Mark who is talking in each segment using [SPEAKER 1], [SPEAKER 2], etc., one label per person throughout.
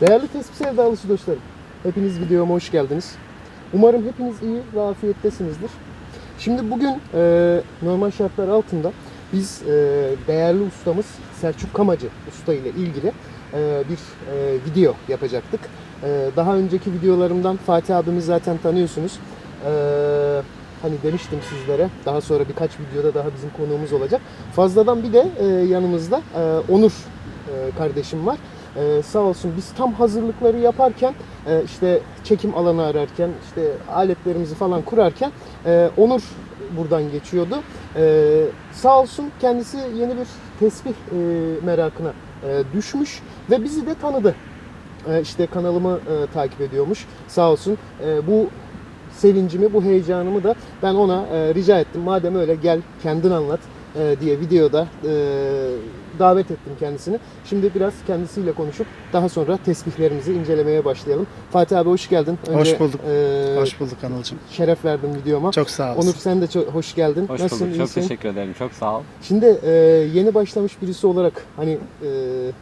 [SPEAKER 1] Değerli tespih sevdalısı dostlarım, hepiniz videoma hoş geldiniz. Umarım hepiniz iyi ve afiyettesinizdir. Şimdi bugün e, normal şartlar altında biz e, değerli ustamız Selçuk Kamacı usta ile ilgili e, bir e, video yapacaktık. E, daha önceki videolarımdan Fatih abimiz zaten tanıyorsunuz. E, hani demiştim sizlere daha sonra birkaç videoda daha bizim konuğumuz olacak. Fazladan bir de e, yanımızda e, Onur e, kardeşim var. Ee, sağ olsun biz tam hazırlıkları yaparken e, işte çekim alanı ararken işte aletlerimizi falan kurarken e, Onur buradan geçiyordu. Ee, sağ olsun kendisi yeni bir tesbih e, merakına e, düşmüş ve bizi de tanıdı. E, işte kanalımı e, takip ediyormuş. Sağ olsun. E, bu sevincimi, bu heyecanımı da ben ona e, rica ettim. Madem öyle gel kendin anlat e, diye videoda e, davet ettim kendisini. Şimdi biraz kendisiyle konuşup daha sonra tesbihlerimizi incelemeye başlayalım. Fatih abi hoş geldin.
[SPEAKER 2] Hoş bulduk.
[SPEAKER 1] e,
[SPEAKER 2] Hoş bulduk Anılcım.
[SPEAKER 1] Şeref verdin videoma.
[SPEAKER 2] Çok sağ
[SPEAKER 1] Onur
[SPEAKER 2] olasın.
[SPEAKER 1] sen de çok hoş geldin.
[SPEAKER 3] Hoş
[SPEAKER 1] Nasılsın?
[SPEAKER 3] bulduk. Çok
[SPEAKER 1] iyisin?
[SPEAKER 3] teşekkür ederim. Çok sağ ol.
[SPEAKER 1] Şimdi e, yeni başlamış birisi olarak hani e,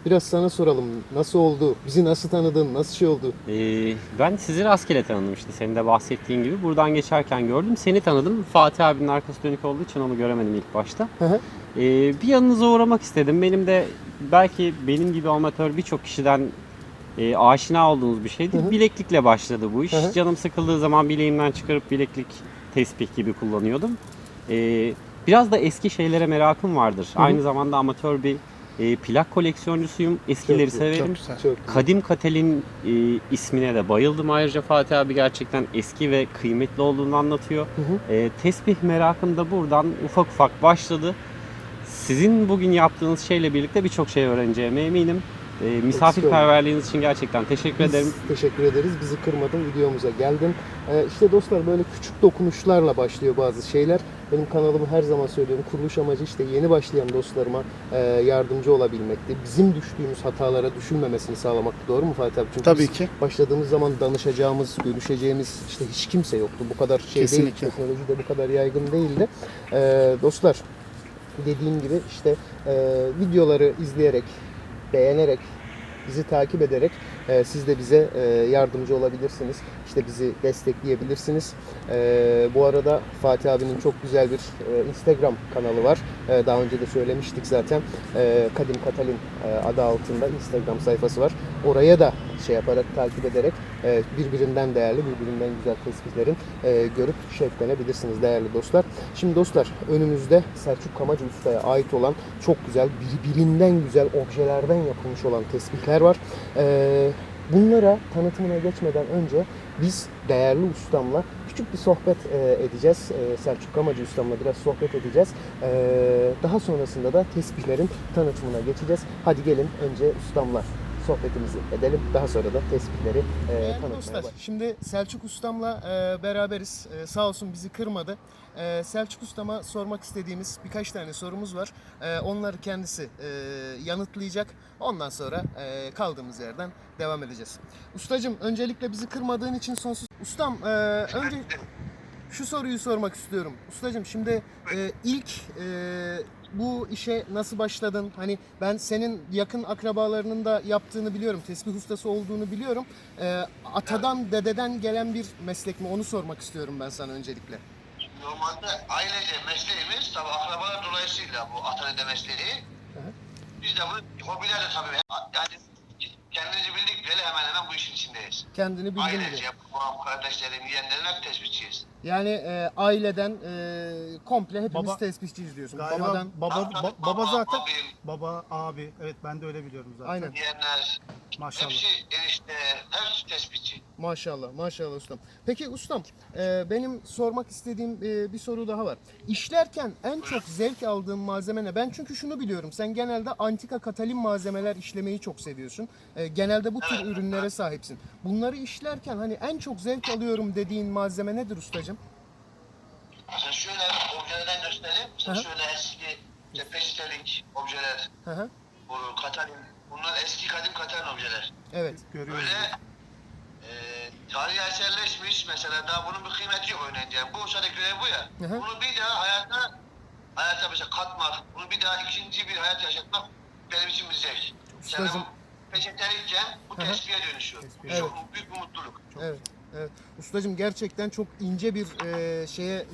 [SPEAKER 1] biraz sana soralım. Nasıl oldu? Bizi nasıl tanıdın? Nasıl şey oldu?
[SPEAKER 3] Ee, ben sizi rastgele tanıdım işte. Senin de bahsettiğin gibi. Buradan geçerken gördüm. Seni tanıdım. Fatih abinin arkası dönük olduğu için onu göremedim ilk başta.
[SPEAKER 1] Hı hı.
[SPEAKER 3] Ee, bir yanınıza uğramak istedim. Benim de belki benim gibi amatör birçok kişiden e, aşina olduğunuz bir şeydi.
[SPEAKER 1] Hı hı.
[SPEAKER 3] Bileklikle başladı bu iş.
[SPEAKER 1] Hı hı.
[SPEAKER 3] Canım sıkıldığı zaman bileğimden çıkarıp bileklik tespih gibi kullanıyordum. Ee, biraz da eski şeylere merakım vardır.
[SPEAKER 1] hı.
[SPEAKER 3] Aynı zamanda amatör bir e, plak koleksiyoncusuyum. Eskileri
[SPEAKER 1] Çok-
[SPEAKER 3] severim.
[SPEAKER 2] Çok güzel.
[SPEAKER 1] Çok güzel.
[SPEAKER 3] Kadim Katel'in e, ismine de bayıldım. Ayrıca Fatih abi gerçekten eski ve kıymetli olduğunu anlatıyor.
[SPEAKER 1] Hı hı.
[SPEAKER 3] E, tesbih merakım da buradan ufak ufak başladı. Sizin bugün yaptığınız şeyle birlikte birçok şey öğreneceğime eminim. E, misafirperverliğiniz için gerçekten teşekkür ederim.
[SPEAKER 1] Biz teşekkür ederiz. Bizi kırmadın, videomuza geldin. Ee, işte dostlar böyle küçük dokunuşlarla başlıyor bazı şeyler. Benim kanalımı her zaman söylüyorum. Kuruluş amacı işte yeni başlayan dostlarıma e, yardımcı olabilmekti. Bizim düştüğümüz hatalara düşülmemesini sağlamak. Doğru mu Fatih abi? Çünkü
[SPEAKER 2] Tabii
[SPEAKER 1] biz
[SPEAKER 2] ki.
[SPEAKER 1] başladığımız zaman danışacağımız, görüşeceğimiz işte hiç kimse yoktu. Bu kadar şey değil.
[SPEAKER 2] Kesinlikle.
[SPEAKER 1] Teknoloji de bu kadar yaygın değildi. Ee, dostlar dediğim gibi işte e, videoları izleyerek, beğenerek, bizi takip ederek e, siz de bize e, yardımcı olabilirsiniz. İşte bizi destekleyebilirsiniz. E, bu arada Fatih abinin çok güzel bir e, Instagram kanalı var. E, daha önce de söylemiştik zaten. E, Kadim Katalin e, adı altında Instagram sayfası var. Oraya da şey yaparak takip ederek e, birbirinden değerli, birbirinden güzel tespitlerin e, görüp şevklenebilirsiniz değerli dostlar. Şimdi dostlar önümüzde Selçuk Kamacı Usta'ya ait olan çok güzel, birbirinden güzel objelerden yapılmış olan tesbihler var. E, bunlara tanıtımına geçmeden önce biz değerli ustamla küçük bir sohbet e, edeceğiz. E, Selçuk Kamacı ustamla biraz sohbet edeceğiz. E, daha sonrasında da tesbihlerin tanıtımına geçeceğiz. Hadi gelin önce ustamla sohbetimizi edelim. Daha sonra da tespitleri e, tanıtmaya
[SPEAKER 4] dostlar,
[SPEAKER 1] Şimdi Selçuk Ustam'la e, beraberiz. E, sağ olsun bizi kırmadı. E, Selçuk Ustam'a sormak istediğimiz birkaç tane sorumuz var. E, onları kendisi e, yanıtlayacak. Ondan sonra e, kaldığımız yerden devam edeceğiz. Ustacım öncelikle bizi kırmadığın için sonsuz... Ustam e, önce şu soruyu sormak istiyorum. Ustacım şimdi e, ilk e, bu işe nasıl başladın? Hani ben senin yakın akrabalarının da yaptığını biliyorum. Tesbih ustası olduğunu biliyorum. E, atadan, dededen gelen bir meslek mi? Onu sormak istiyorum ben sana öncelikle.
[SPEAKER 4] Normalde ailece mesleğimiz tabi akrabalar dolayısıyla bu atanede mesleği.
[SPEAKER 1] hı.
[SPEAKER 4] Biz de bu hobilerle tabii yani kendimizi bildik bile hemen hemen bu işin içindeyiz.
[SPEAKER 1] Kendini bildin?
[SPEAKER 4] Ailece, babam, kardeşlerim, yeğenlerim hep tespitçiyiz.
[SPEAKER 1] Yani e, aileden e, komple hepimiz
[SPEAKER 2] Baba-
[SPEAKER 1] tespihçiyiz diyorsun.
[SPEAKER 2] Galiba
[SPEAKER 1] Babadan.
[SPEAKER 2] baba, ba-
[SPEAKER 4] tabii,
[SPEAKER 2] baba zaten.
[SPEAKER 4] abim,
[SPEAKER 2] Baba, abi. Evet ben de öyle biliyorum zaten.
[SPEAKER 1] Aynen.
[SPEAKER 4] yeğenler,
[SPEAKER 2] Maşallah.
[SPEAKER 4] hepsi enişte, hepsi tespitçi.
[SPEAKER 1] Maşallah, maşallah ustam. Peki ustam, e, benim sormak istediğim e, bir soru daha var. İşlerken en çok zevk aldığın malzeme ne? Ben çünkü şunu biliyorum. Sen genelde antika katalin malzemeler işlemeyi çok seviyorsun. E, genelde bu tür ürünlere sahipsin. Bunları işlerken hani en çok zevk alıyorum dediğin malzeme nedir ustacığım?
[SPEAKER 4] Mesela şöyle objelerden göstereyim. Mesela
[SPEAKER 1] Hı hı.
[SPEAKER 4] şöyle eski işte peçetelik objeler,
[SPEAKER 1] Hı hı.
[SPEAKER 4] bu katalin. Bunlar eski kadim katalin objeler.
[SPEAKER 1] Evet.
[SPEAKER 2] Görüyoruz.
[SPEAKER 4] Böyle e, tarihi eserleşmiş mesela daha bunun bir kıymeti yok oynayınca. Bu sadece görev bu ya.
[SPEAKER 1] Hı hı.
[SPEAKER 4] Bunu bir daha hayata hayata mesela katmak, bunu bir daha ikinci bir hayat yaşatmak benim için bir zevk. Yani bu peçetelikken bu
[SPEAKER 1] Hı hı.
[SPEAKER 4] tespihe dönüşüyor. Bu Çok büyük bir mutluluk.
[SPEAKER 1] Evet. Evet. Ustacığım gerçekten çok ince bir e, şeye e,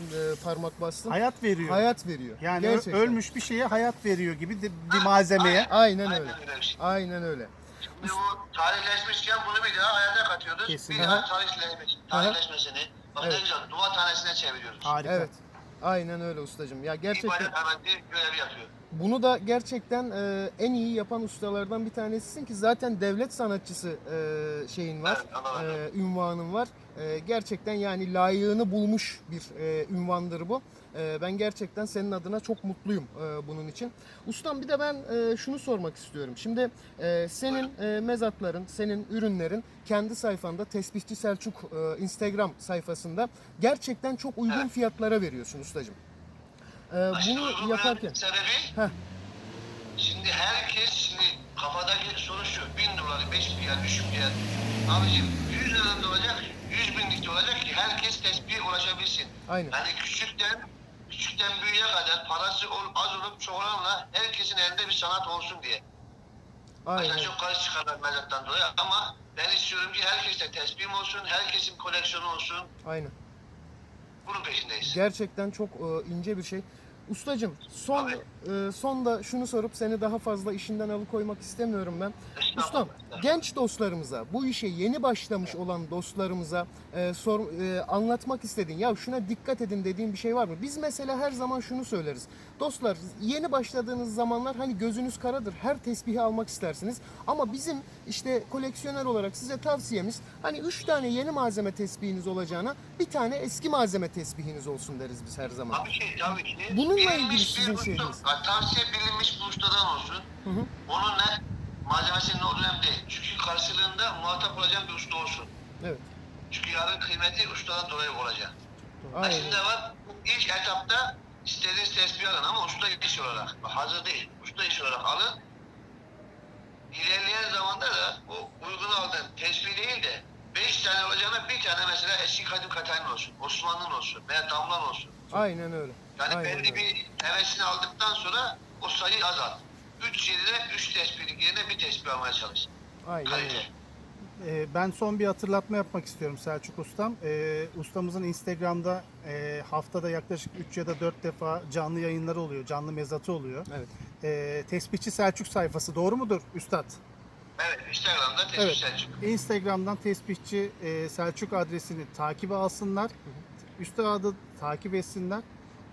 [SPEAKER 1] parmak bastın.
[SPEAKER 2] Hayat veriyor.
[SPEAKER 1] Hayat veriyor.
[SPEAKER 2] Yani ö-
[SPEAKER 1] gerçekten.
[SPEAKER 2] ölmüş bir şeye hayat veriyor gibi de bir malzemeye.
[SPEAKER 1] Aynen öyle.
[SPEAKER 4] Aynen öyle bir şey.
[SPEAKER 1] Aynen öyle.
[SPEAKER 4] Şimdi bu tarihleşmişken bunu bir daha hayata katıyoruz.
[SPEAKER 2] Kesinlikle.
[SPEAKER 4] Bir daha tarihleşmesini, tarihleşmesini bak
[SPEAKER 1] Evet.
[SPEAKER 4] ne güzel duvar tanesine çeviriyoruz.
[SPEAKER 2] Harika.
[SPEAKER 1] Evet. Aynen öyle ustacığım. Ya gerçekten
[SPEAKER 4] İbadet hemen görev yapıyor.
[SPEAKER 1] Bunu da gerçekten e, en iyi yapan ustalardan bir tanesisin ki zaten devlet sanatçısı e, şeyin var.
[SPEAKER 4] Evet,
[SPEAKER 1] e, ünvanın var. E, gerçekten yani layığını bulmuş bir e, ünvandır bu. E, ben gerçekten senin adına çok mutluyum e, bunun için. Ustam bir de ben e, şunu sormak istiyorum. Şimdi e, senin e, mezatların, senin ürünlerin kendi sayfanda Tesbihçi Selçuk e, Instagram sayfasında gerçekten çok uygun
[SPEAKER 4] Evet.
[SPEAKER 1] fiyatlara veriyorsun ustacığım. E,
[SPEAKER 4] Aşırı
[SPEAKER 1] bunu yaparken
[SPEAKER 4] Sebebi
[SPEAKER 1] Heh.
[SPEAKER 4] şimdi herkes şimdi kafadaki soru şu. Bin doları, beş milyar, üç milyar. Abicim 100 liradan da olacak, 100 binlik de olacak ki herkes tespihe ulaşabilsin.
[SPEAKER 1] aynen.
[SPEAKER 4] Yani küçükten küçükten büyüğe kadar parası ol, az olup çok olanla herkesin elinde bir sanat olsun diye.
[SPEAKER 1] Aynen.
[SPEAKER 4] Mesela çok karşı çıkarlar mezattan dolayı ama ben istiyorum ki herkeste tespihim olsun, herkesin koleksiyonu olsun.
[SPEAKER 1] Aynen.
[SPEAKER 4] Bunun peşindeyiz.
[SPEAKER 1] Gerçekten çok e, ince bir şey. Ustacım son e, son da şunu sorup seni daha fazla işinden alıkoymak istemiyorum ben. Ustam genç dostlarımıza bu işe yeni başlamış olan dostlarımıza e, sor, e, anlatmak istediğin ya şuna dikkat edin dediğin bir şey var mı? Biz mesela her zaman şunu söyleriz. Dostlar yeni başladığınız zamanlar hani gözünüz karadır. Her tesbihi almak istersiniz. Ama bizim işte koleksiyoner olarak size tavsiyemiz hani 3 tane yeni malzeme tesbihiniz olacağına bir tane eski malzeme tesbihiniz olsun deriz biz her zaman.
[SPEAKER 4] Tabii ki, tabii ki.
[SPEAKER 1] Bununla ilgili sizin şeyiniz.
[SPEAKER 4] Tavsiye bilinmiş bir ustadan olsun.
[SPEAKER 1] Hı hı.
[SPEAKER 4] Onun ne? Malzemesinin önemli değil. Çünkü karşılığında muhatap olacağın bir usta olsun.
[SPEAKER 1] Evet.
[SPEAKER 4] Çünkü yarın kıymeti ustadan dolayı olacak.
[SPEAKER 1] Aynen.
[SPEAKER 4] Şimdi ne var? İlk etapta istediğiniz tesbih alın ama usta iş olarak. Hazır değil. Usta iş olarak alın. İlerleyen zamanda da o uygun aldığın tesbih değil de 5 tane olacağına bir tane mesela eski kadim Katalin olsun, Osmanlı'nın olsun veya Damlan olsun.
[SPEAKER 1] Aynen öyle.
[SPEAKER 4] Yani
[SPEAKER 1] Aynen
[SPEAKER 4] belli
[SPEAKER 1] öyle.
[SPEAKER 4] bir hevesini aldıktan sonra o sayıyı azalt. 3 yerine 3 tespihlik yerine bir tespih almaya çalış.
[SPEAKER 1] Aynen
[SPEAKER 4] Kalite.
[SPEAKER 1] öyle.
[SPEAKER 2] Ee, ben son bir hatırlatma yapmak istiyorum Selçuk Ustam. Ee, ustamızın Instagram'da e, haftada yaklaşık 3 ya da 4 defa canlı yayınları oluyor, canlı mezatı oluyor.
[SPEAKER 1] Evet.
[SPEAKER 2] Ee, Tespihçi Selçuk sayfası doğru mudur Üstad?
[SPEAKER 4] Evet, Instagram'da tespih
[SPEAKER 2] Evet.
[SPEAKER 4] Selçuk.
[SPEAKER 2] Instagram'dan Tespihçi e, Selçuk adresini takibe alsınlar. Üstadı takip etsinler.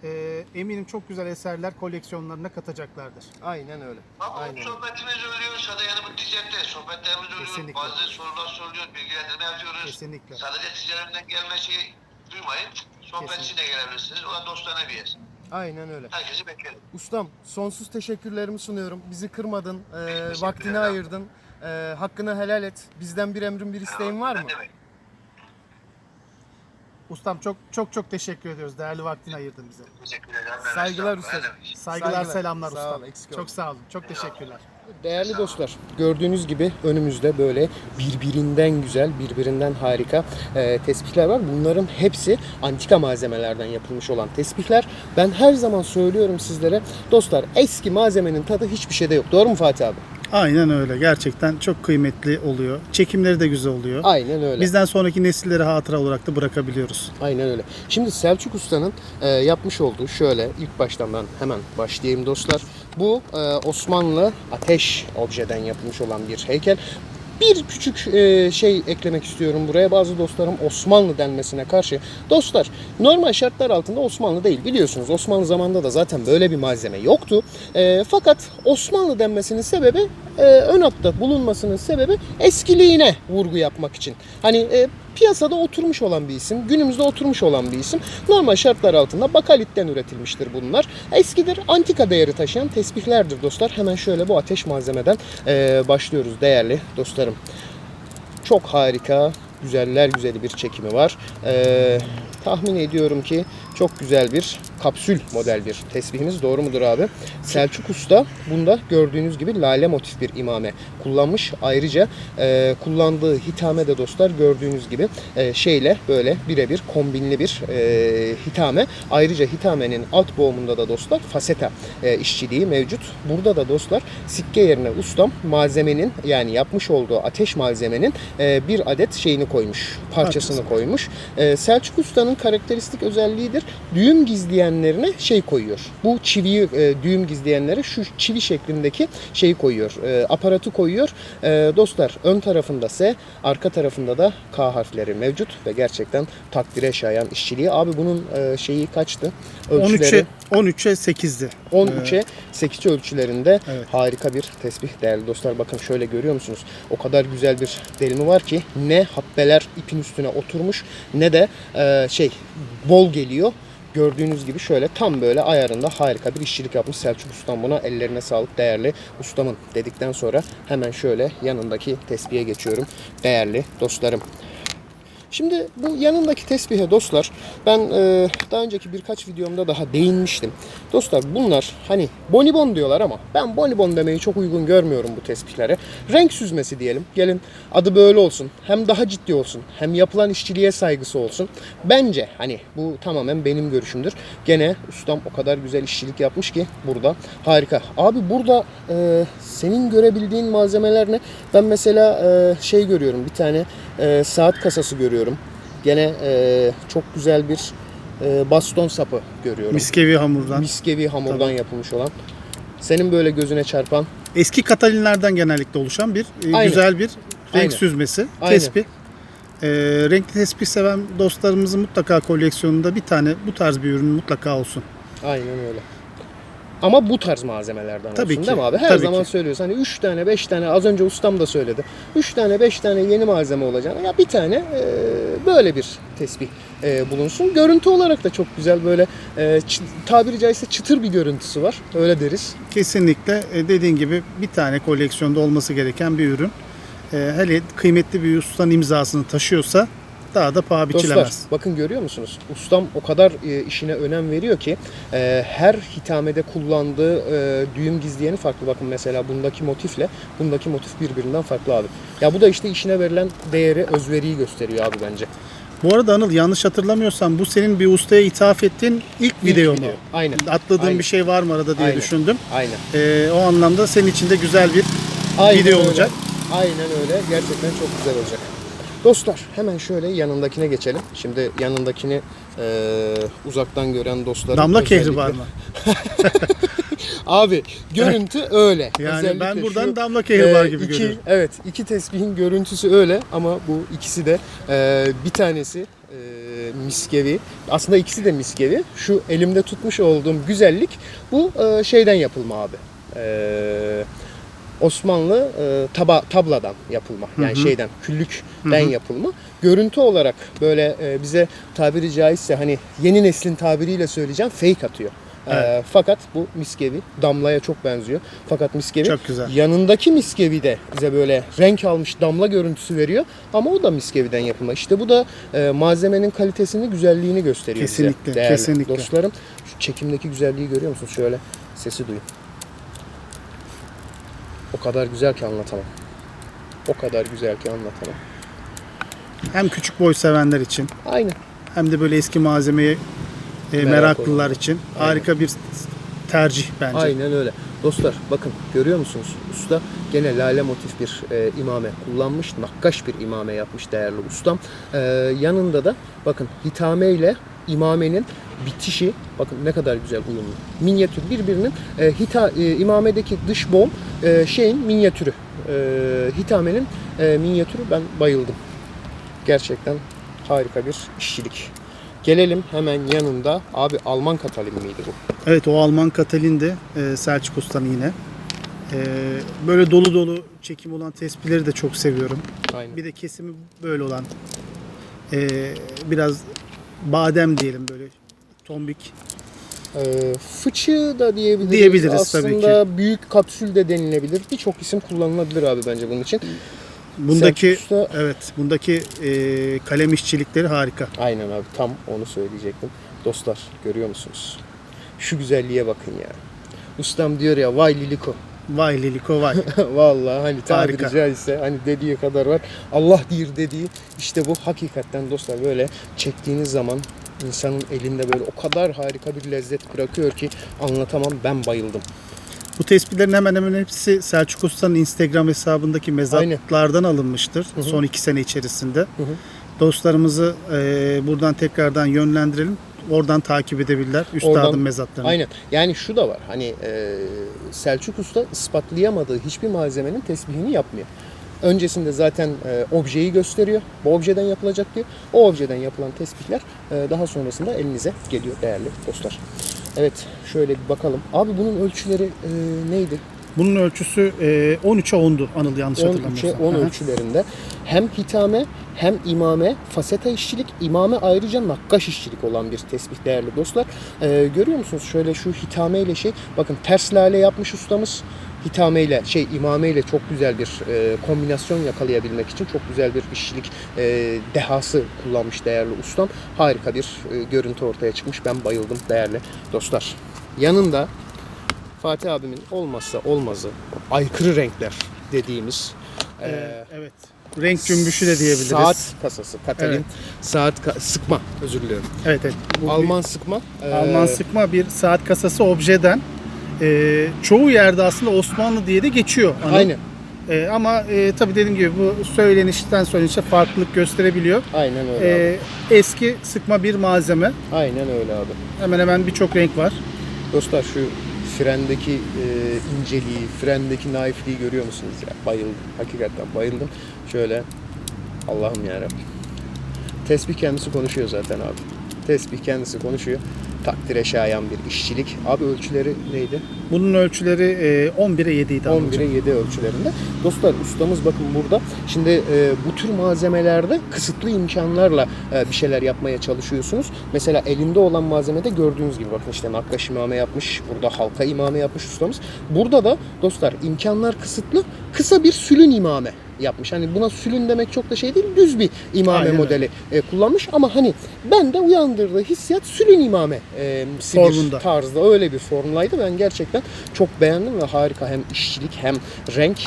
[SPEAKER 2] Ee, eminim çok güzel eserler koleksiyonlarına katacaklardır.
[SPEAKER 1] Aynen öyle.
[SPEAKER 4] Ama
[SPEAKER 1] Aynen.
[SPEAKER 4] sohbetimiz oluyor, sadece yani bu ticarette sohbetlerimiz oluyor,
[SPEAKER 2] Kesinlikle.
[SPEAKER 4] bazı sorular soruluyor, bilgilendirme yapıyoruz.
[SPEAKER 2] Kesinlikle.
[SPEAKER 4] Sadece ticaretten gelme şeyi duymayın. Sohbet için de gelebilirsiniz. O da dostane bir yer.
[SPEAKER 1] Aynen öyle.
[SPEAKER 4] Herkesi beklerim.
[SPEAKER 1] Ustam sonsuz teşekkürlerimi sunuyorum. Bizi kırmadın, e, vaktini
[SPEAKER 4] ederim.
[SPEAKER 1] ayırdın. E, hakkını helal et. Bizden bir emrin bir isteğin var mı?
[SPEAKER 4] Ne demek?
[SPEAKER 2] Ustam çok çok çok teşekkür ediyoruz. Değerli vaktini ayırdın bize.
[SPEAKER 4] Teşekkür ederim.
[SPEAKER 1] Saygılar
[SPEAKER 4] demek?
[SPEAKER 2] Saygılar,
[SPEAKER 1] Saygılar.
[SPEAKER 2] selamlar
[SPEAKER 1] Sağ
[SPEAKER 2] ustam.
[SPEAKER 1] ol, eksik
[SPEAKER 2] çok sağ olun. Çok teşekkürler.
[SPEAKER 1] Değerli dostlar, gördüğünüz gibi önümüzde böyle birbirinden güzel, birbirinden harika e, tespihler var. Bunların hepsi antika malzemelerden yapılmış olan tespihler. Ben her zaman söylüyorum sizlere, dostlar eski malzemenin tadı hiçbir şeyde yok. Doğru mu Fatih abi?
[SPEAKER 2] Aynen öyle. Gerçekten çok kıymetli oluyor. Çekimleri de güzel oluyor.
[SPEAKER 1] Aynen öyle.
[SPEAKER 2] Bizden sonraki nesillere hatıra olarak da bırakabiliyoruz.
[SPEAKER 1] Aynen öyle. Şimdi Selçuk Usta'nın e, yapmış olduğu şöyle ilk baştan ben hemen başlayayım dostlar. Bu e, Osmanlı ateş objeden yapılmış olan bir heykel. Bir küçük e, şey eklemek istiyorum buraya. Bazı dostlarım Osmanlı denmesine karşı. Dostlar normal şartlar altında Osmanlı değil. Biliyorsunuz Osmanlı zamanında da zaten böyle bir malzeme yoktu. E, fakat Osmanlı denmesinin sebebi e, ön hatta bulunmasının sebebi eskiliğine vurgu yapmak için. Hani piyasada oturmuş olan bir isim, günümüzde oturmuş olan bir isim. Normal şartlar altında bakalitten üretilmiştir bunlar. Eskidir, antika değeri taşıyan tesbihlerdir dostlar. Hemen şöyle bu ateş malzemeden e, başlıyoruz değerli dostlarım. Çok harika, güzeller güzeli bir çekimi var. E, tahmin ediyorum ki çok güzel bir kapsül model bir tesbihimiz. Doğru mudur abi? Selçuk Usta bunda gördüğünüz gibi lale motif bir imame kullanmış. Ayrıca e, kullandığı hitame de dostlar gördüğünüz gibi e, şeyle böyle birebir kombinli bir e, hitame. Ayrıca hitamenin alt boğumunda da dostlar faseta e, işçiliği mevcut. Burada da dostlar sikke yerine ustam malzemenin yani yapmış olduğu ateş malzemenin e, bir adet şeyini koymuş. Parçasını koymuş. E, Selçuk Usta'nın karakteristik özelliğidir. Düğüm gizleyenlerine şey koyuyor. Bu çiviyi e, düğüm gizleyenlere şu çivi şeklindeki şeyi koyuyor. E, aparatı koyuyor. E, dostlar ön tarafında S, arka tarafında da K harfleri mevcut ve gerçekten takdire şayan işçiliği. Abi bunun e, şeyi kaçtı? Ölçüleri
[SPEAKER 2] 13'e 13'e 8'di.
[SPEAKER 1] 13'e 8 ölçülerinde
[SPEAKER 2] Evet.
[SPEAKER 1] harika bir tesbih değerli dostlar. Bakın şöyle görüyor musunuz? O kadar güzel bir delimi var ki ne habbeler ipin üstüne oturmuş ne de e, şey bol geliyor. Gördüğünüz gibi şöyle tam böyle ayarında harika bir işçilik yapmış Selçuk Ustam buna ellerine sağlık değerli ustamın dedikten sonra hemen şöyle yanındaki tesbihe geçiyorum değerli dostlarım. Şimdi bu yanındaki tesbihe dostlar ben e, daha önceki birkaç videomda daha değinmiştim. Dostlar bunlar hani bonibon diyorlar ama ben bonibon demeyi çok uygun görmüyorum bu tesbihlere. Renk süzmesi diyelim. Gelin adı böyle olsun. Hem daha ciddi olsun. Hem yapılan işçiliğe saygısı olsun. Bence hani bu tamamen benim görüşümdür. Gene ustam o kadar güzel işçilik yapmış ki burada. Harika. Abi burada e, senin görebildiğin malzemeler ne? Ben mesela e, şey görüyorum. Bir tane e, saat kasası görüyorum. Gene e, çok güzel bir e, baston sapı görüyorum.
[SPEAKER 2] Miskevi hamurdan.
[SPEAKER 1] Miskevi hamurdan
[SPEAKER 2] Tabii.
[SPEAKER 1] yapılmış olan. Senin böyle gözüne çarpan
[SPEAKER 2] Eski katalinlerden genellikle oluşan bir e,
[SPEAKER 1] Aynen.
[SPEAKER 2] güzel bir renk
[SPEAKER 1] Aynen.
[SPEAKER 2] süzmesi,
[SPEAKER 1] Aynen.
[SPEAKER 2] tespih. E, renkli tespih seven dostlarımızın mutlaka koleksiyonunda bir tane bu tarz bir ürün mutlaka olsun.
[SPEAKER 1] Aynen öyle. Ama bu tarz malzemelerden
[SPEAKER 2] Tabii
[SPEAKER 1] olsun
[SPEAKER 2] ki,
[SPEAKER 1] değil mi abi? Her
[SPEAKER 2] tabii
[SPEAKER 1] zaman
[SPEAKER 2] ki.
[SPEAKER 1] söylüyoruz. Hani 3 tane 5 tane az önce ustam da söyledi. 3 tane 5 tane yeni malzeme olacağını ya bir tane e, böyle bir tesbih e, bulunsun. Görüntü olarak da çok güzel böyle e, tabiri caizse çıtır bir görüntüsü var. Öyle deriz.
[SPEAKER 2] Kesinlikle e, dediğin gibi bir tane koleksiyonda olması gereken bir ürün. E, hele kıymetli bir ustanın imzasını taşıyorsa daha da paha
[SPEAKER 1] Dostlar
[SPEAKER 2] biçilemez.
[SPEAKER 1] bakın görüyor musunuz? Ustam o kadar e, işine önem veriyor ki e, her hitamede kullandığı e, düğüm gizleyeni farklı. Bakın mesela bundaki motifle bundaki motif birbirinden farklı abi. Ya bu da işte işine verilen değeri, özveriyi gösteriyor abi bence.
[SPEAKER 2] Bu arada Anıl yanlış hatırlamıyorsam bu senin bir ustaya ithaf ettiğin ilk, video mu?
[SPEAKER 1] video. Aynen.
[SPEAKER 2] Atladığın
[SPEAKER 1] Aynen.
[SPEAKER 2] bir şey var mı arada diye
[SPEAKER 1] Aynen.
[SPEAKER 2] düşündüm.
[SPEAKER 1] Aynen.
[SPEAKER 2] E, o anlamda senin için de güzel bir
[SPEAKER 1] Aynen
[SPEAKER 2] video
[SPEAKER 1] öyle.
[SPEAKER 2] olacak.
[SPEAKER 1] Aynen öyle. Gerçekten çok güzel olacak. Dostlar hemen şöyle yanındakine geçelim. Şimdi yanındakini e, uzaktan gören dostlar.
[SPEAKER 2] Damla kehri var mı?
[SPEAKER 1] Abi görüntü öyle.
[SPEAKER 2] Yani
[SPEAKER 1] Özellikle
[SPEAKER 2] ben buradan
[SPEAKER 1] şu,
[SPEAKER 2] damla kehri var
[SPEAKER 1] e,
[SPEAKER 2] gibi
[SPEAKER 1] iki,
[SPEAKER 2] görüyorum.
[SPEAKER 1] Evet iki tesbihin görüntüsü öyle ama bu ikisi de e, bir tanesi e, miskevi. Aslında ikisi de miskevi. Şu elimde tutmuş olduğum güzellik bu e, şeyden yapılma abi. E, Osmanlı e, taba, tabladan yapılma. Yani
[SPEAKER 2] Hı hı.
[SPEAKER 1] şeyden, küllükten
[SPEAKER 2] Hı hı.
[SPEAKER 1] yapılma. Görüntü olarak böyle e, bize tabiri caizse hani yeni neslin tabiriyle söyleyeceğim fake atıyor. E,
[SPEAKER 2] Evet.
[SPEAKER 1] fakat bu miskevi damlaya çok benziyor. Fakat miskevi
[SPEAKER 2] Çok güzel.
[SPEAKER 1] yanındaki miskevi de bize böyle renk almış damla görüntüsü veriyor. Ama o da miskeviden yapılma. İşte bu da e, malzemenin kalitesini, güzelliğini gösteriyor
[SPEAKER 2] Kesinlikle,
[SPEAKER 1] bize. Değerli
[SPEAKER 2] kesinlikle.
[SPEAKER 1] dostlarım. Şu çekimdeki güzelliği görüyor musunuz? Şöyle sesi duyun. O kadar güzel ki anlatamam. O kadar güzel ki anlatamam.
[SPEAKER 2] Hem küçük boy sevenler için
[SPEAKER 1] Aynen.
[SPEAKER 2] hem de böyle eski malzemeye e,
[SPEAKER 1] Merak
[SPEAKER 2] meraklılar için
[SPEAKER 1] Aynen.
[SPEAKER 2] harika bir tercih bence.
[SPEAKER 1] Aynen öyle. Dostlar bakın görüyor musunuz? Usta gene lale motif bir e, imame kullanmış. Nakkaş bir imame yapmış değerli ustam. E, yanında da bakın hitame ile imamenin bitişi bakın ne kadar güzel uyumlu. Minyatür birbirinin e, hita, e, imamedeki dış bom e, şeyin minyatürü. E, hitamenin e, minyatürü ben bayıldım. Gerçekten harika bir işçilik. Gelelim hemen yanında. Abi Alman Katalin miydi bu?
[SPEAKER 2] Evet o Alman Katalin de e, Selçuk Usta'nın yine. E, böyle dolu dolu çekim olan tespihleri de çok seviyorum.
[SPEAKER 1] Aynen.
[SPEAKER 2] Bir de kesimi böyle olan e, biraz badem diyelim böyle tombik.
[SPEAKER 1] Ee, fıçı da diyebiliriz.
[SPEAKER 2] Diyebiliriz tabii
[SPEAKER 1] Aslında büyük kapsül de denilebilir. Birçok isim kullanılabilir abi bence bunun için.
[SPEAKER 2] Bundaki
[SPEAKER 1] Selçuk Usta-
[SPEAKER 2] evet bundaki e, kalem işçilikleri harika.
[SPEAKER 1] Aynen abi tam onu söyleyecektim. Dostlar görüyor musunuz? Şu güzelliğe bakın ya. Ustam diyor ya vay Liliko.
[SPEAKER 2] Vay Liliko vay.
[SPEAKER 1] Vallahi hani tabiri
[SPEAKER 2] Harika.
[SPEAKER 1] caizse hani dediği kadar var. Allah dir dediği işte bu hakikaten dostlar böyle çektiğiniz zaman insanın elinde böyle o kadar harika bir lezzet bırakıyor ki anlatamam ben bayıldım.
[SPEAKER 2] Bu tespitlerin hemen hemen hepsi Selçuk Usta'nın Instagram hesabındaki mezatlardan alınmıştır.
[SPEAKER 1] hı.
[SPEAKER 2] Son iki sene içerisinde.
[SPEAKER 1] hı.
[SPEAKER 2] Dostlarımızı e, buradan tekrardan yönlendirelim. Oradan takip edebilirler. Üstadın
[SPEAKER 1] Oradan-
[SPEAKER 2] mezatlarını.
[SPEAKER 1] Aynen. Yani şu da var. Hani e, Selçuk Usta ispatlayamadığı hiçbir malzemenin tesbihini yapmıyor. Öncesinde zaten e, objeyi gösteriyor. Bu objeden yapılacak diyor. O objeden yapılan tesbihler e, daha sonrasında elinize geliyor değerli dostlar. Evet şöyle bir bakalım. Abi bunun ölçüleri e, neydi?
[SPEAKER 2] Bunun ölçüsü e, 13'e 10'du Anıl yanlış
[SPEAKER 1] 13'e
[SPEAKER 2] hatırlamıyorsam.
[SPEAKER 1] 10
[SPEAKER 2] Aha.
[SPEAKER 1] ölçülerinde hem hitame hem imame, faseta işçilik, imame ayrıca nakkaş işçilik olan bir tesbih değerli dostlar. Ee, görüyor musunuz? Şöyle şu hitame ile şey, bakın ters lale yapmış ustamız. Hitame ile şey imame ile çok güzel bir e, kombinasyon yakalayabilmek için çok güzel bir işçilik e, dehası kullanmış değerli ustam. Harika bir e, görüntü ortaya çıkmış. Ben bayıldım değerli dostlar. Yanında Fatih abimin olmazsa olmazı aykırı renkler dediğimiz
[SPEAKER 2] Ee,
[SPEAKER 1] e,
[SPEAKER 2] evet. Renk cümbüşü de diyebiliriz.
[SPEAKER 1] Saat kasası, Katalin
[SPEAKER 2] Evet.
[SPEAKER 1] saat ka- sıkma özür diliyorum.
[SPEAKER 2] Evet evet. Bu
[SPEAKER 1] Alman sıkma.
[SPEAKER 2] bir-
[SPEAKER 1] e,
[SPEAKER 2] Alman sıkma bir saat kasası objeden. E, çoğu yerde aslında Osmanlı diye de geçiyor. Anıl.
[SPEAKER 1] Aynen.
[SPEAKER 2] E, ama e, tabii dediğim gibi bu söylenişten söylenişe farklılık gösterebiliyor.
[SPEAKER 1] Aynen öyle. abi.
[SPEAKER 2] E, eski sıkma bir malzeme.
[SPEAKER 1] Aynen öyle abi.
[SPEAKER 2] Hemen hemen birçok renk var.
[SPEAKER 1] Dostlar şu frendeki e, inceliği, frendeki naifliği görüyor musunuz ya? Bayıldım. Hakikaten bayıldım. Şöyle Allah'ım yarabbim. Tesbih kendisi konuşuyor zaten abi. Tesbih kendisi konuşuyor. Takdire şayan bir işçilik. Abi ölçüleri neydi?
[SPEAKER 2] Bunun ölçüleri e, 11'e 7 idi.
[SPEAKER 1] 11'e 7 ölçülerinde. Dostlar ustamız bakın burada. Şimdi e, bu tür malzemelerde kısıtlı imkanlarla e, bir şeyler yapmaya çalışıyorsunuz. Mesela elinde olan malzemede gördüğünüz gibi bakın işte nakkaş imame yapmış. Burada halka imame yapmış ustamız. Burada da dostlar imkanlar kısıtlı. Kısa bir sülün imame yapmış. Hani buna sülün demek çok da şey değil. Düz bir imame
[SPEAKER 2] Aynen
[SPEAKER 1] modeli e, kullanmış ama hani bende uyandırdığı hissiyat sülün imame e,
[SPEAKER 2] Formunda.
[SPEAKER 1] tarzda öyle bir formlaydı. Ben gerçekten çok beğendim ve harika hem işçilik hem renk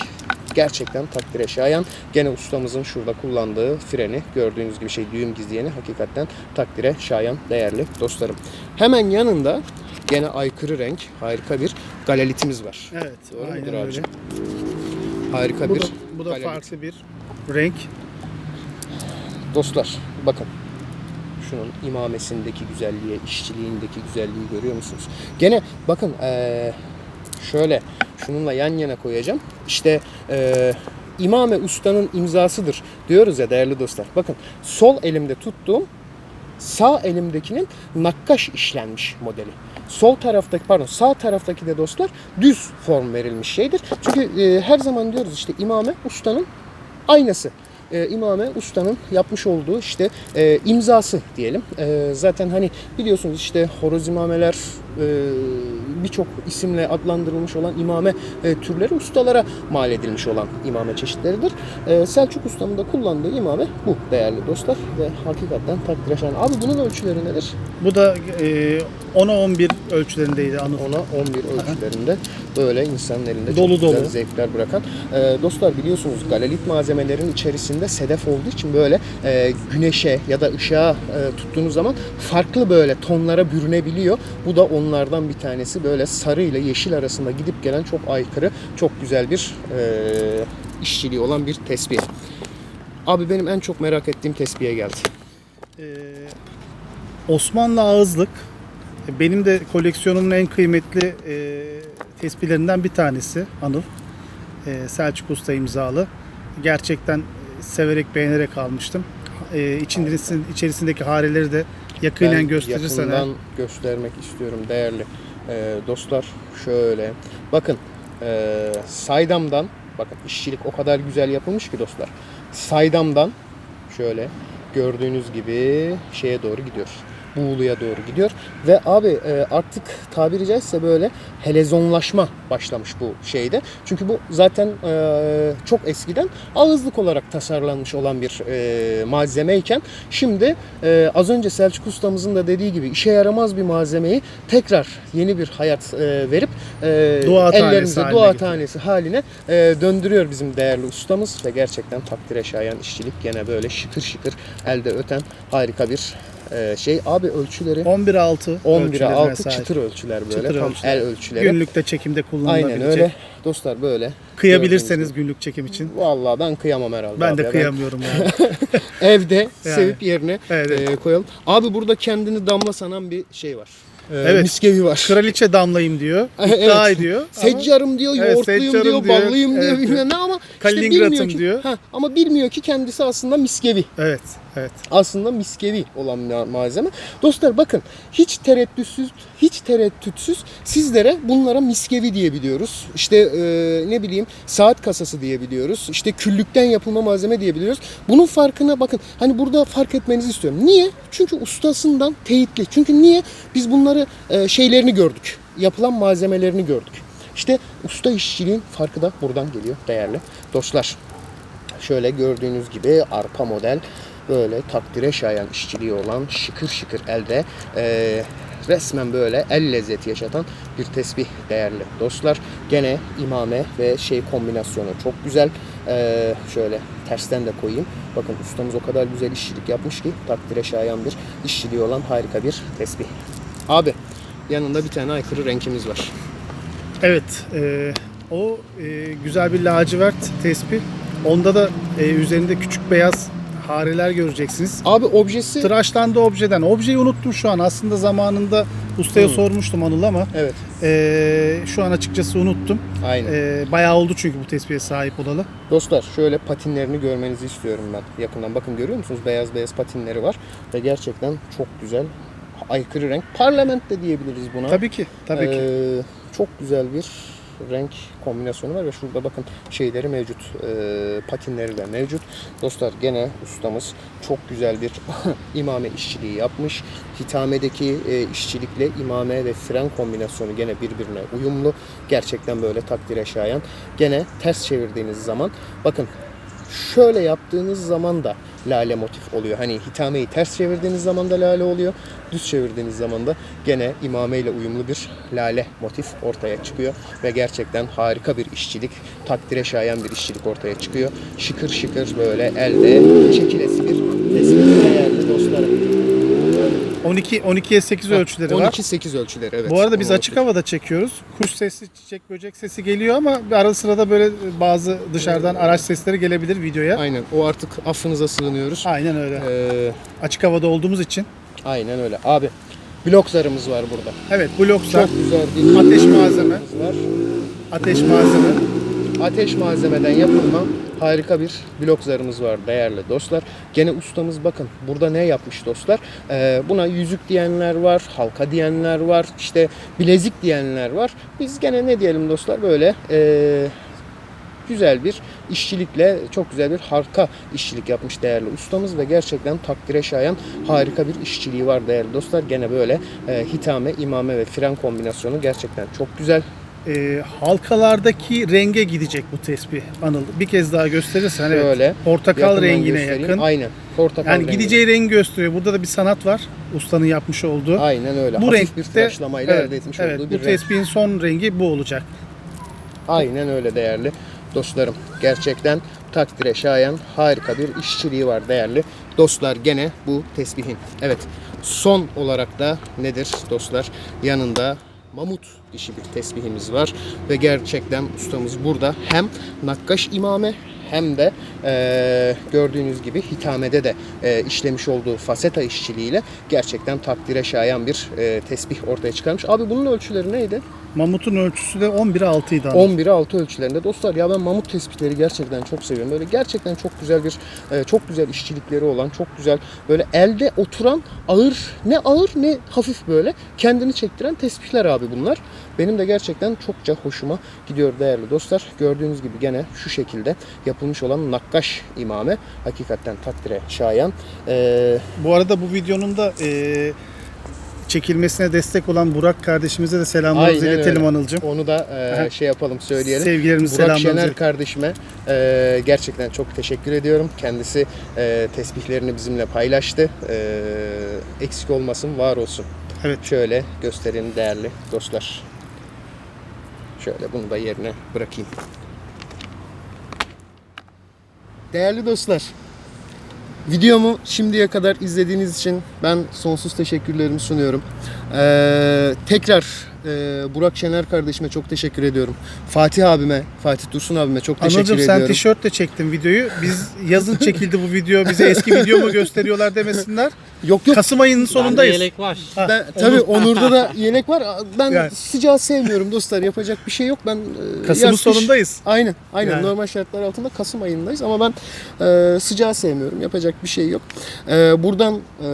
[SPEAKER 1] gerçekten takdire şayan. Gene ustamızın şurada kullandığı freni gördüğünüz gibi şey düğüm gizleyeni hakikaten takdire şayan değerli dostlarım. Hemen yanında gene aykırı renk harika bir galalitimiz var.
[SPEAKER 2] Evet.
[SPEAKER 1] Doğru
[SPEAKER 2] aynen
[SPEAKER 1] mudur
[SPEAKER 2] öyle.
[SPEAKER 1] abicim? Harika
[SPEAKER 2] Bu
[SPEAKER 1] bir
[SPEAKER 2] da, bu da
[SPEAKER 1] galalit.
[SPEAKER 2] farklı bir renk.
[SPEAKER 1] Dostlar bakın şunun imamesindeki güzelliği, işçiliğindeki güzelliği görüyor musunuz? Gene bakın eee, şöyle şununla yan yana koyacağım. İşte eee, imame ustanın imzasıdır diyoruz ya değerli dostlar. Bakın sol elimde tuttuğum sağ elimdekinin nakkaş işlenmiş modeli. Sol taraftaki pardon sağ taraftaki de dostlar düz form verilmiş şeydir. Çünkü e, her zaman diyoruz işte imame ustanın aynası. E, imame ustanın yapmış olduğu işte e, imzası diyelim. E, zaten hani biliyorsunuz işte horoz imameler e, birçok isimle adlandırılmış olan imame e, türleri ustalara mal edilmiş olan imame çeşitleridir. E, Selçuk Usta'nın da kullandığı imame bu değerli dostlar ve hakikaten takdire şayan. Abi bunun ölçüleri nedir?
[SPEAKER 2] Bu da e, 10'a 11 ölçülerindeydi Anıl.
[SPEAKER 1] Ona 11 ölçülerinde böyle insanın elinde
[SPEAKER 2] Dolu
[SPEAKER 1] çok güzel
[SPEAKER 2] dolu.
[SPEAKER 1] zevkler bırakan. Ee, dostlar biliyorsunuz galalit malzemelerin içerisinde sedef olduğu için böyle e, güneşe ya da ışığa e, tuttuğunuz zaman farklı böyle tonlara bürünebiliyor. Bu da onlardan bir tanesi böyle sarı ile yeşil arasında gidip gelen çok aykırı, çok güzel bir e, işçiliği olan bir tesbih. Abi benim en çok merak ettiğim tesbihe geldi.
[SPEAKER 2] Ee, Osmanlı ağızlık e, benim de koleksiyonumun en kıymetli e, tespihlerinden bir tanesi Anıl. E, Selçuk Usta imzalı. Gerçekten severek beğenerek almıştım. E, içindesin, içerisindeki hareleri de yakinen
[SPEAKER 1] Ben
[SPEAKER 2] gösterirsen.
[SPEAKER 1] yakından göstermek istiyorum değerli e, dostlar. Şöyle bakın e, saydamdan bakın işçilik o kadar güzel yapılmış ki dostlar. Saydamdan şöyle gördüğünüz gibi şeye doğru gidiyor. Buğulu'ya doğru gidiyor. Ve abi e, artık tabiri caizse böyle helezonlaşma başlamış bu şeyde. Çünkü bu zaten e, çok eskiden ağızlık olarak tasarlanmış olan bir e, malzemeyken şimdi az önce Selçuk ustamızın da dediği gibi işe yaramaz bir malzemeyi tekrar yeni bir hayat verip
[SPEAKER 2] Dua tanesi
[SPEAKER 1] ellerimize
[SPEAKER 2] haline
[SPEAKER 1] dua
[SPEAKER 2] getiriyor.
[SPEAKER 1] tanesi haline döndürüyor bizim değerli ustamız ve gerçekten takdire şayan işçilik gene böyle şıkır şıkır elde öten harika bir e, şey. Abi ölçüleri
[SPEAKER 2] 11'e 6
[SPEAKER 1] 11'e
[SPEAKER 2] ölçülerine
[SPEAKER 1] 6
[SPEAKER 2] sahip.
[SPEAKER 1] çıtır ölçüler böyle
[SPEAKER 2] Çıtır
[SPEAKER 1] tam
[SPEAKER 2] ölçüler.
[SPEAKER 1] el ölçüleri.
[SPEAKER 2] Günlükte çekimde kullanılabilecek.
[SPEAKER 1] Aynen öyle. Dostlar böyle.
[SPEAKER 2] Kıyabilirseniz günlük çekim için.
[SPEAKER 1] Vallahi ben kıyamam herhalde.
[SPEAKER 2] Ben de
[SPEAKER 1] ya.
[SPEAKER 2] kıyamıyorum yani.
[SPEAKER 1] Evde
[SPEAKER 2] Yani.
[SPEAKER 1] sevip yerine
[SPEAKER 2] Evet, evet.
[SPEAKER 1] e, koyalım. Abi burada kendini damla sanan bir şey var. E,
[SPEAKER 2] Evet.
[SPEAKER 1] Miskevi var.
[SPEAKER 2] Kraliçe damlayım diyor.
[SPEAKER 1] Evet.
[SPEAKER 2] İddia ediyor. ama-
[SPEAKER 1] Seccarım diyor,
[SPEAKER 2] Evet,
[SPEAKER 1] yoğurtluyum diyor,
[SPEAKER 2] diyor.
[SPEAKER 1] ballıyım diyor
[SPEAKER 2] Evet,
[SPEAKER 1] bilmem ne ama işte bilmiyor ki,
[SPEAKER 2] diyor.
[SPEAKER 1] Ha, ama bilmiyor ki kendisi aslında miskevi.
[SPEAKER 2] Evet, evet.
[SPEAKER 1] Aslında miskevi olan ma- malzeme. Dostlar bakın hiç tereddütsüz, hiç tereddütsüz sizlere bunlara miskevi diyebiliyoruz. İşte e, ne bileyim saat kasası diyebiliyoruz. İşte küllükten yapılma malzeme diyebiliyoruz. Bunun farkına bakın. Hani burada fark etmenizi istiyorum. Niye? Çünkü ustasından teyitli. Çünkü niye? Biz bunları e, şeylerini gördük. Yapılan malzemelerini gördük. İşte usta işçiliğin farkı da buradan geliyor değerli dostlar. Şöyle gördüğünüz gibi arpa model böyle takdire şayan işçiliği olan şıkır şıkır elde eee, resmen böyle el lezzeti yaşatan bir tesbih değerli dostlar. Gene imame ve şey kombinasyonu çok güzel. Eee, şöyle tersten de koyayım. Bakın ustamız o kadar güzel işçilik yapmış ki takdire şayan bir işçiliği olan harika bir tesbih. Abi yanında bir tane aykırı renkimiz var.
[SPEAKER 2] Evet, e, o e, güzel bir lacivert tespih. Onda da e, üzerinde küçük beyaz hareler göreceksiniz.
[SPEAKER 1] Abi objesi
[SPEAKER 2] Tıraşlandı objeden. Objeyi unuttum şu an. Aslında zamanında ustaya
[SPEAKER 1] Hı.
[SPEAKER 2] sormuştum Anıl ama
[SPEAKER 1] evet
[SPEAKER 2] e, şu an açıkçası unuttum.
[SPEAKER 1] aynen.
[SPEAKER 2] E, bayağı oldu çünkü bu tespihe sahip olalı.
[SPEAKER 1] Dostlar şöyle patinlerini görmenizi istiyorum ben yakından. Bakın görüyor musunuz? Beyaz beyaz patinleri var ve gerçekten çok güzel. Aykırı renk. Parlament de diyebiliriz buna.
[SPEAKER 2] Tabii ki, tabii ki.
[SPEAKER 1] Ee, çok güzel bir renk kombinasyonu var ve şurada bakın şeyleri mevcut. Ee, patinleri de mevcut. Dostlar gene ustamız çok güzel bir imame işçiliği yapmış. Hitamedeki e, işçilikle imame ve fren kombinasyonu gene birbirine uyumlu. Gerçekten böyle takdire şayan. Gene ters çevirdiğiniz zaman bakın şöyle yaptığınız zaman da lale motif oluyor. Hani hitameyi ters çevirdiğiniz zaman da lale oluyor. Düz çevirdiğiniz zaman da gene imame ile uyumlu bir lale motif ortaya çıkıyor. Ve gerçekten harika bir işçilik, takdire şayan bir işçilik ortaya çıkıyor. Şıkır şıkır böyle elde çekilesi bir tespit değerli dostlarım.
[SPEAKER 2] 12 12'ye 8 ölçüleri var.
[SPEAKER 1] 12-8 ölçüleri evet.
[SPEAKER 2] Bu arada biz
[SPEAKER 1] Onu
[SPEAKER 2] açık havada çekiyoruz. Kuş sesi, çiçek, böcek sesi geliyor ama ara sırada böyle bazı dışarıdan araç sesleri gelebilir videoya.
[SPEAKER 1] Aynen o artık affınıza sığınıyoruz.
[SPEAKER 2] Aynen öyle.
[SPEAKER 1] Ee,
[SPEAKER 2] Açık havada olduğumuz için.
[SPEAKER 1] aynen öyle. Abi bloklarımız var burada.
[SPEAKER 2] Evet, bloklar,
[SPEAKER 1] Çok güzel
[SPEAKER 2] Ateş malzeme.
[SPEAKER 1] var.
[SPEAKER 2] ateş malzeme.
[SPEAKER 1] Ateş malzemeden yapılma harika bir blok zarımız var değerli dostlar. Gene ustamız bakın burada ne yapmış dostlar. Ee, buna yüzük diyenler var, halka diyenler var, işte bilezik diyenler var. Biz gene ne diyelim dostlar böyle ee, güzel bir işçilikle çok güzel bir harika işçilik yapmış değerli ustamız ve gerçekten takdire şayan harika bir işçiliği var değerli dostlar. Gene böyle e, hitame, imame ve fren kombinasyonu gerçekten çok güzel.
[SPEAKER 2] Ee, halkalardaki renge gidecek bu tespih Anıl. Bir kez daha gösterirsen evet.
[SPEAKER 1] Şöyle
[SPEAKER 2] Portakal
[SPEAKER 1] yakından
[SPEAKER 2] rengine
[SPEAKER 1] göstereyim.
[SPEAKER 2] yakın.
[SPEAKER 1] Aynen. Portakal
[SPEAKER 2] Yani
[SPEAKER 1] rengi.
[SPEAKER 2] gideceği rengi gösteriyor. Burada da bir sanat var. Ustanın yapmış olduğu.
[SPEAKER 1] Aynen öyle.
[SPEAKER 2] Bu
[SPEAKER 1] Hafif
[SPEAKER 2] renkte
[SPEAKER 1] bir tıraşlamayla
[SPEAKER 2] evet,
[SPEAKER 1] elde etmiş
[SPEAKER 2] evet,
[SPEAKER 1] olduğu
[SPEAKER 2] bu
[SPEAKER 1] bir renk.
[SPEAKER 2] tespihin son rengi bu olacak.
[SPEAKER 1] Aynen öyle değerli dostlarım. Gerçekten takdire şayan harika bir işçiliği var değerli dostlar. Gene bu tesbihin. Evet. Son olarak da nedir dostlar? Yanında mamut dişi bir tesbihimiz var ve gerçekten ustamız burada. Hem nakkaş imame hem de eee, gördüğünüz gibi hitamede de eee, işlemiş olduğu faseta işçiliğiyle gerçekten takdire şayan bir eee, tesbih ortaya çıkarmış. Abi bunun ölçüleri neydi?
[SPEAKER 2] Mamut'un ölçüsü de 11'e 6'ydı. Anıl.
[SPEAKER 1] 11'e 6 ölçülerinde. Dostlar ya ben mamut tespitleri gerçekten çok seviyorum. Böyle gerçekten çok güzel bir e, çok güzel işçilikleri olan, çok güzel böyle elde oturan ağır ne ağır ne hafif böyle kendini çektiren tespihler abi bunlar. Benim de gerçekten çokça hoşuma gidiyor değerli dostlar. Gördüğünüz gibi gene şu şekilde yapılmış olan nakkaş imame hakikaten takdire şayan. E,
[SPEAKER 2] Bu arada bu videonun da e, çekilmesine destek olan Burak kardeşimize de selamlarımızı
[SPEAKER 1] Aynen
[SPEAKER 2] iletelim
[SPEAKER 1] öyle.
[SPEAKER 2] Anıl'cım.
[SPEAKER 1] Onu da e, şey yapalım söyleyelim.
[SPEAKER 2] Sevgilerimizi
[SPEAKER 1] Burak Şener kardeşime e, gerçekten çok teşekkür ediyorum. Kendisi e, tesbihlerini bizimle paylaştı. E, eksik olmasın, var olsun.
[SPEAKER 2] Evet.
[SPEAKER 1] Şöyle göstereyim değerli dostlar. Şöyle bunu da yerine bırakayım. Değerli dostlar, videomu şimdiye kadar izlediğiniz için ben sonsuz teşekkürlerimi sunuyorum. Ee, tekrar e, Burak Şener kardeşime çok teşekkür ediyorum. Fatih abime, Fatih Dursun abime çok teşekkür
[SPEAKER 2] sen
[SPEAKER 1] ediyorum.
[SPEAKER 2] tişörtle çektin videoyu. Biz yazın çekildi bu video. Bize eski video mu gösteriyorlar demesinler.
[SPEAKER 1] Yok yok
[SPEAKER 2] Kasım ayının
[SPEAKER 3] Bende
[SPEAKER 2] sonundayız.
[SPEAKER 3] yelek var.
[SPEAKER 1] Ben, tabii Onur'da da yelek var. Ben
[SPEAKER 2] Yani.
[SPEAKER 1] sıcağı sevmiyorum dostlar. Yapacak bir şey yok. Ben e,
[SPEAKER 2] Kasım'ın
[SPEAKER 1] yaz, kış-
[SPEAKER 2] sonundayız.
[SPEAKER 1] Aynen. Aynen.
[SPEAKER 2] Yani.
[SPEAKER 1] Normal şartlar altında Kasım ayındayız ama ben e, sıcağı sevmiyorum. Yapacak bir şey yok. E, buradan e,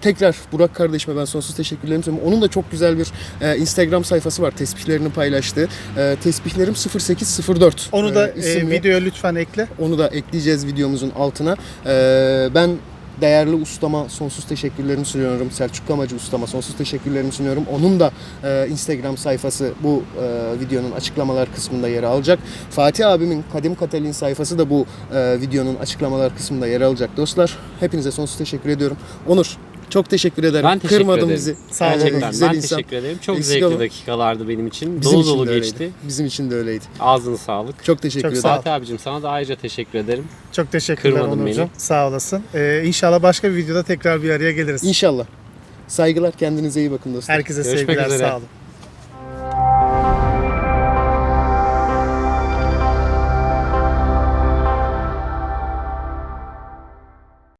[SPEAKER 1] tekrar Burak kardeşime ben sonsuz teşekkürlerimi sunuyorum. Onun da çok güzel bir e, Instagram sayfası var. Tesbihlerini paylaştığı. E, tesbihlerim 0804.
[SPEAKER 2] Onu da
[SPEAKER 1] e,
[SPEAKER 2] e,
[SPEAKER 1] isimli.
[SPEAKER 2] videoya lütfen ekle.
[SPEAKER 1] Onu da ekleyeceğiz videomuzun altına. Ee, ben değerli ustama sonsuz teşekkürlerimi sunuyorum. Selçuk Kamacı ustama sonsuz teşekkürlerimi sunuyorum. Onun da e, Instagram sayfası bu e, videonun açıklamalar kısmında yer alacak. Fatih abimin Kadim Katalin sayfası da bu e, videonun açıklamalar kısmında yer alacak dostlar. Hepinize sonsuz teşekkür ediyorum. Onur çok teşekkür ederim.
[SPEAKER 3] Ben teşekkür
[SPEAKER 1] Kırmadın
[SPEAKER 3] ederim.
[SPEAKER 1] bizi.
[SPEAKER 2] Sağ olun.
[SPEAKER 3] Gerçekten
[SPEAKER 1] Güzel
[SPEAKER 3] ben
[SPEAKER 1] insan.
[SPEAKER 3] teşekkür ederim. Çok
[SPEAKER 1] Eksik
[SPEAKER 3] zevkli
[SPEAKER 1] olma.
[SPEAKER 3] dakikalardı benim için.
[SPEAKER 1] Bizim
[SPEAKER 3] dolu
[SPEAKER 1] için
[SPEAKER 3] dolu
[SPEAKER 1] de öyleydi.
[SPEAKER 3] geçti.
[SPEAKER 1] Bizim için de öyleydi.
[SPEAKER 3] Ağzına sağlık.
[SPEAKER 1] Çok teşekkür
[SPEAKER 2] Çok
[SPEAKER 1] ederim.
[SPEAKER 2] sağ ol.
[SPEAKER 3] Fatih abicim sana da ayrıca teşekkür ederim.
[SPEAKER 2] Çok teşekkürler
[SPEAKER 3] Kırmadın
[SPEAKER 2] Onurcuğum.
[SPEAKER 3] beni.
[SPEAKER 2] Sağ olasın. Ee, inşallah başka bir videoda tekrar bir araya geliriz.
[SPEAKER 1] İnşallah. Saygılar kendinize iyi bakın dostlar.
[SPEAKER 2] Herkese
[SPEAKER 3] Görüşmek
[SPEAKER 2] sevgiler
[SPEAKER 3] üzere.
[SPEAKER 2] sağ olun.